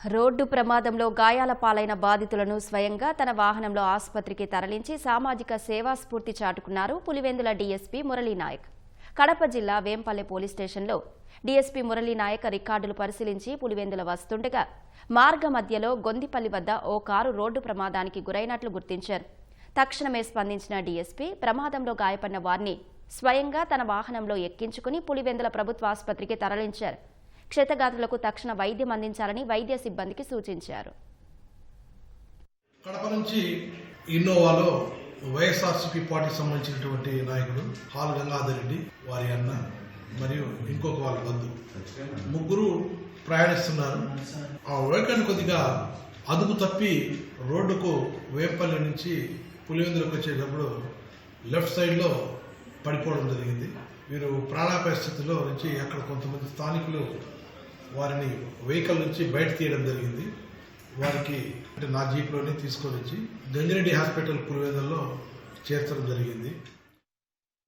Road ప్రమాదంలో గాయాల పాలైన బాధితులను స్వయంగా తన వాహనంలో ఆసుపత్రికి తరలించి సామాజిక సేవా స్ఫూర్తి చాటుకున్నారు పులివెందుల డీఎస్పీ మురళీనాయక్ కడప జిల్లా వేంపల్లె పోలీస్ స్టేషన్లో డీఎస్పీ మురళీనాయక్ రికార్డులు పరిశీలించి పులివెందుల వస్తుండగా మార్గ మధ్యలో గొందిపల్లి వద్ద ఓ కారు రోడ్డు ప్రమాదానికి గురైనట్లు గుర్తించారు. తక్షణమే స్పందించిన డీఎస్పీ ప్రమాదంలో గాయపడిన వారిని స్వయంగా తన వాహనంలో ఎక్కించుకుని పులివెందుల ప్రభుత్వ ఆసుపత్రికి తరలించారు. క్షతగాతులకు తక్షణ వైద్యం అందించాలని వైద్య సిబ్బందికి సూచించారు. కడప నుంచి ఇన్నోవాలో వైఎస్ఆర్సీపీ పార్టీకి సంబంధించినటువంటి నాయకుడు హాల్ గంగాధర్ రెడ్డి వారి అన్న మరియు ఇంకొక వాళ్ళ బంధు. ముగ్గురు ప్రయాణిస్తున్నారు. ఆ వెహికల్ కొద్దిగా అదుపు తప్పి రోడ్డుకు వేపల్లి నుంచి పులివెందులకు వచ్చేటప్పుడు లెఫ్ట్ సైడ్లో పడిపోవడం జరిగింది. వీరు ప్రాణాపాయ స్థితిలో నుంచి అక్కడ కొంతమంది స్థానికులు వారిని వెహికల్ నుంచి బయట తీయడం జరిగింది. వారికి అంటే నా జీప్లోనే తీసుకొని వచ్చి గంగిరెడ్డి హాస్పిటల్ పులివెందుల్లో చేర్చడం జరిగింది.